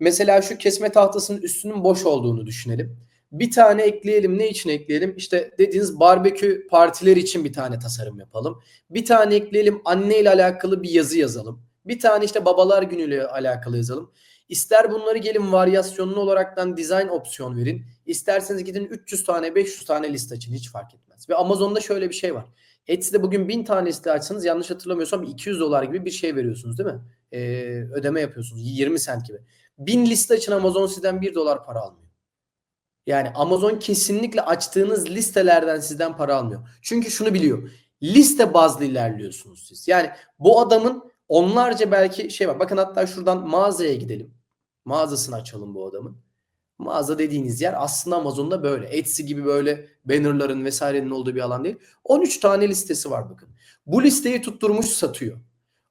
Mesela şu kesme tahtasının üstünün boş olduğunu düşünelim. Bir tane ekleyelim. Ne için ekleyelim? İşte dediğiniz barbekü partileri için bir tane tasarım yapalım. Bir tane ekleyelim anne ile alakalı bir yazı yazalım. Bir tane işte babalar günüyle alakalı yazalım. İster bunları gelin varyasyonlu olaraktan design opsiyon verin. İsterseniz gidin 300 tane 500 tane liste açın hiç fark etmez. Ve Amazon'da şöyle bir şey var. Etsy'de bugün 1000 tane liste açsanız yanlış hatırlamıyorsam 200 dolar gibi bir şey veriyorsunuz değil mi? Ee, ödeme yapıyorsunuz 20 sent gibi. 1000 liste açın Amazon sizden 1 dolar para almıyor. Yani Amazon kesinlikle açtığınız listelerden sizden para almıyor. Çünkü şunu biliyor. Liste bazlı ilerliyorsunuz siz. Yani bu adamın onlarca belki şey var. Bakın hatta şuradan mağazaya gidelim. Mağazasını açalım bu adamın. Mağaza dediğiniz yer aslında Amazon'da böyle. Etsy gibi böyle bannerların vesairenin olduğu bir alan değil. 13 tane listesi var bakın. Bu listeyi tutturmuş satıyor.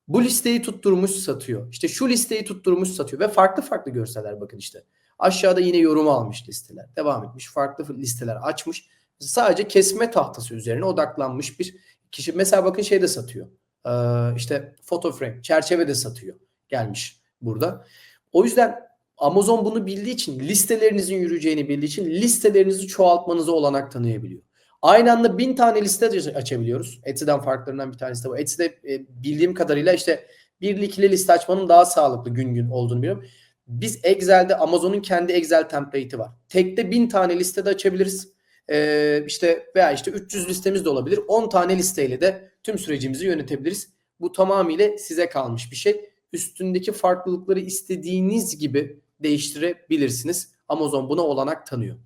Bu listeyi tutturmuş satıyor. İşte şu listeyi tutturmuş satıyor ve farklı farklı görseler bakın işte. Aşağıda yine yorum almış listeler. Devam etmiş. Farklı listeler açmış. Sadece kesme tahtası üzerine odaklanmış bir kişi. Mesela bakın şey de satıyor. Ee, işte photo frame, çerçeve de satıyor. Gelmiş burada. O yüzden Amazon bunu bildiği için listelerinizin yürüyeceğini bildiği için listelerinizi çoğaltmanıza olanak tanıyabiliyor. Aynı anda bin tane liste açabiliyoruz. Etsy'den farklarından bir tanesi de bu. Etsy'de e, bildiğim kadarıyla işte birli liste açmanın daha sağlıklı gün gün olduğunu biliyorum. Biz Excel'de Amazon'un kendi Excel template'i var. Tekte bin tane liste de açabiliriz. Ee, işte veya işte 300 listemiz de olabilir. 10 tane listeyle de tüm sürecimizi yönetebiliriz. Bu tamamıyla size kalmış bir şey. Üstündeki farklılıkları istediğiniz gibi değiştirebilirsiniz. Amazon buna olanak tanıyor.